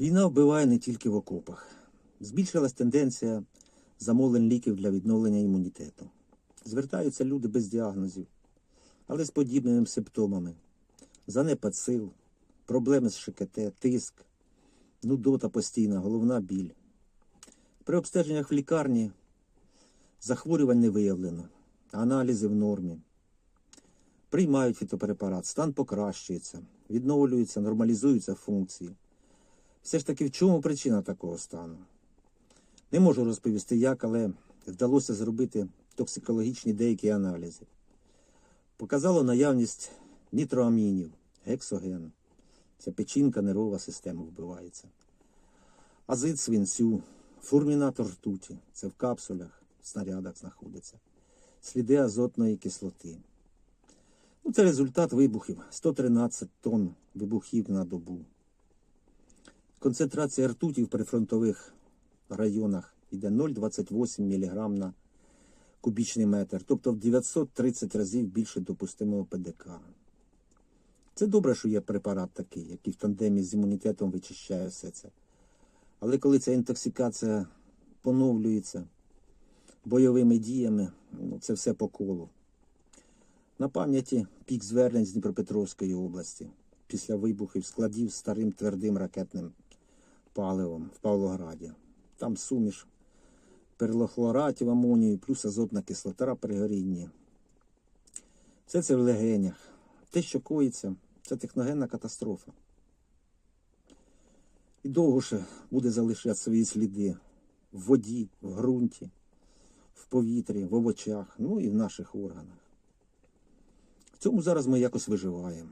Війна вбиває не тільки в окопах. Збільшилась тенденція замовлень ліків для відновлення імунітету. Звертаються люди без діагнозів, але з подібними симптомами: занепад сил, проблеми з ШКТ, тиск, нудота постійна, головна біль. При обстеженнях в лікарні захворювань не виявлено, аналізи в нормі. Приймають фітопрепарат, стан покращується, відновлюються, нормалізуються функції. Все ж таки, в чому причина такого стану? Не можу розповісти як, але вдалося зробити токсикологічні деякі аналізи. Показало наявність нітроамінів, гексоген. Ця печінка, нервова система вбивається. Азит свинцю, фурмінатор ртуті. Це в капсулях, в снарядах знаходиться. Сліди азотної кислоти. Ну, це результат вибухів. 113 тонн вибухів на добу. Концентрація ртуті в прифронтових районах йде 0,28 мг на кубічний метр, тобто в 930 разів більше допустимого ПДК. Це добре, що є препарат такий, який в тандемі з імунітетом вичищає все це. Але коли ця інтоксикація поновлюється бойовими діями, ну, це все по колу. На пам'яті пік звернень з Дніпропетровської області після вибухів складів старим твердим ракетним паливом в Павлограді. Там суміш перлохлоратів, амонію, плюс азотна кислота при горінні. Все це в легенях. Те, що коїться, це техногенна катастрофа. І довго ще буде залишати свої сліди в воді, в ґрунті, в повітрі, в овочах, ну і в наших органах. В цьому зараз ми якось виживаємо.